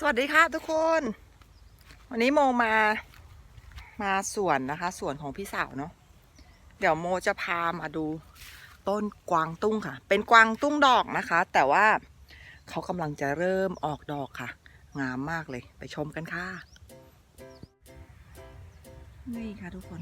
สวัสดีค่ะทุกคน วันนี้โมมามาสวนนะคะสวนของพี่สาวเนาะเดี๋ยวโมจะพามาดูต้นกวางตุ้งค่ะ เป็นกวางตุ้งดอกนะคะ แต่ว่าเขากำลังจะเริ่มออกดอกค่ะ งามมากเลยไปชมกันค่ะ นี่ค่ะทุกคน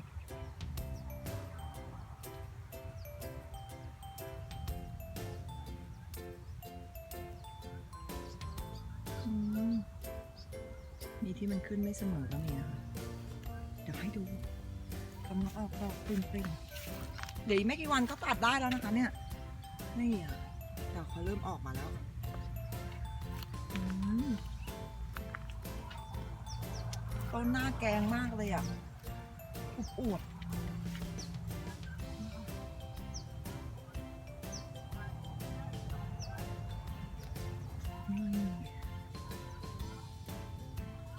มีที่มันขึ้นไม่เสมอก็มีนะคะเดี๋ยวให้ดูกำลังออกดอกปริงปริงๆเดี๋ยวอีกไม่กี่วันก็ตัดได้แล้วนะคะ เนี่ยนี่อะดอกเขาเริ่มออกมาแล้วอืมต้นหน้าแกงมากเลยอะอวบ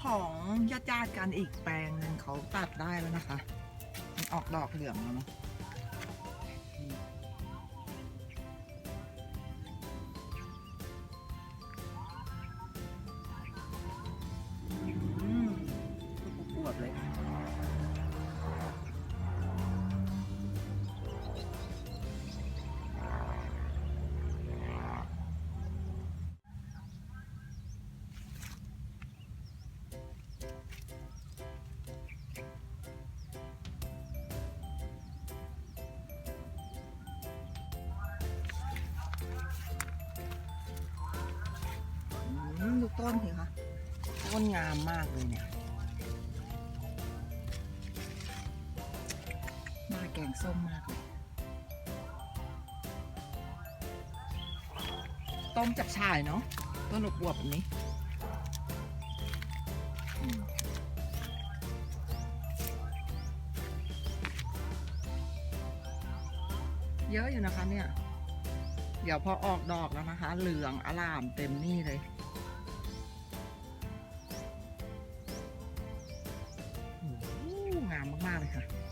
ของญาติญาติๆกันอีกแปลงหนึ่งเขาตัดได้แล้วนะคะ มันออกดอกเหลืองแล้วเนาะ ดูต้นสิคะต้นงามมากเลยเนี่ยหน้าแกงส้มมากเลยต้มจับฉ่ายเนาะต้นอบอวบแบบนี้อืมเยอะอยู่นะคะเนี่ย เดี๋ยวพอออกดอกแล้วนะคะ เหลืองอลามเต็มนี่เลย ง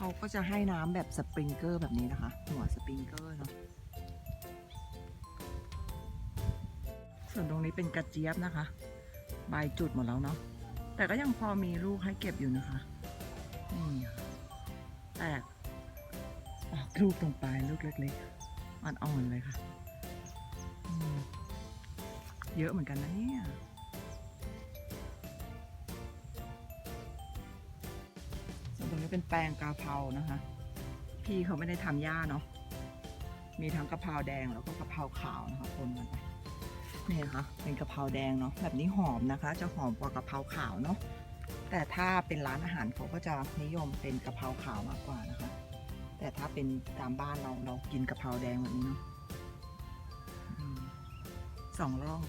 เขาก็จะให้น้ำแบบสปริงเกอร์แบบนี้นะคะ หัวสปริงเกอร์เนาะส่วนตรงนี้เป็นกระเจี๊ยบนะคะ ใบจุดหมดแล้วเนาะแต่ก็ยังพอมีลูกให้เก็บอยู่นะคะนี่ค่ะแตกออกลูกตรงปลายลูกเล็กๆอ่อนๆเลยค่ะ เยอะเหมือนกันนะเนี่ย นี้เป็นแปลงกะเพรานะคะ พี่เขาไม่ได้ทำหญ้าเนาะมีทั้งกะเพราแดงแล้วก็กะเพราขาวนะคะคนกันไปนี่นะคะเป็นกะเพราแดงเนาะแบบนี้หอมนะคะ จะหอมกว่ากะเพราขาวเนาะแต่ถ้าเป็นร้านอาหารเขาก็จะนิยมเป็นกะเพราขาวมากกว่านะคะ แต่ถ้าเป็นตามบ้านเราเรากินกะเพราแดงแบบนี้เนาะสองร่อง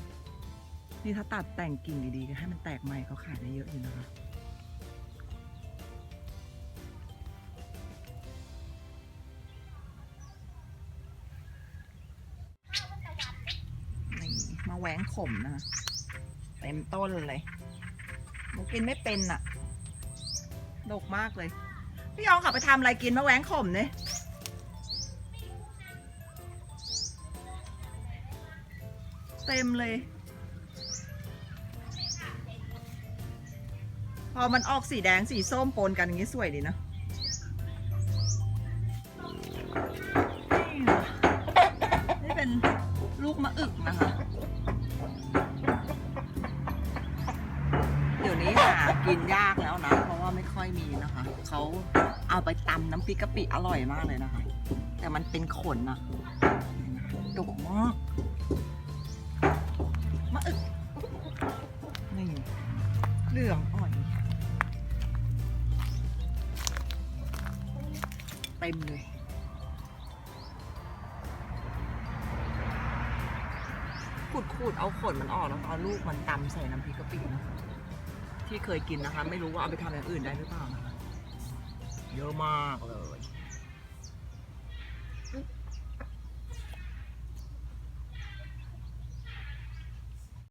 นี่ถ้าตัดแต่งกิ่งดีๆ ให้มันแตกใหม่เขาขายได้เยอะอยู่นะคะ แหวงขมนะเต็มต้นเลยหนูกินไม่เป็นอะดกมากเลย พี่ยองขับไปทำอะไรกินมาแหวงขมเนี่ยเต็มเลย พอมันออกสีแดงสีส้มปนกันอย่างนี้สวยดีนะ นะคะเขาเอาไปตำน้ำพริกกะปิอร่อยมากเลยนะคะ แต่มันเป็นขนอะดกมากมะอึกนี่เหลืองอ่อยเต็มเลยขูดๆเอาขนมันออกแล้วเอาลูกมันตำใส่น้ำพริกกะปินะคะ ที่เคยกินนะคะ ไม่รู้ว่าเอาไปทำอย่างอื่นได้หรือเปล่านะคะเยอะมากเลย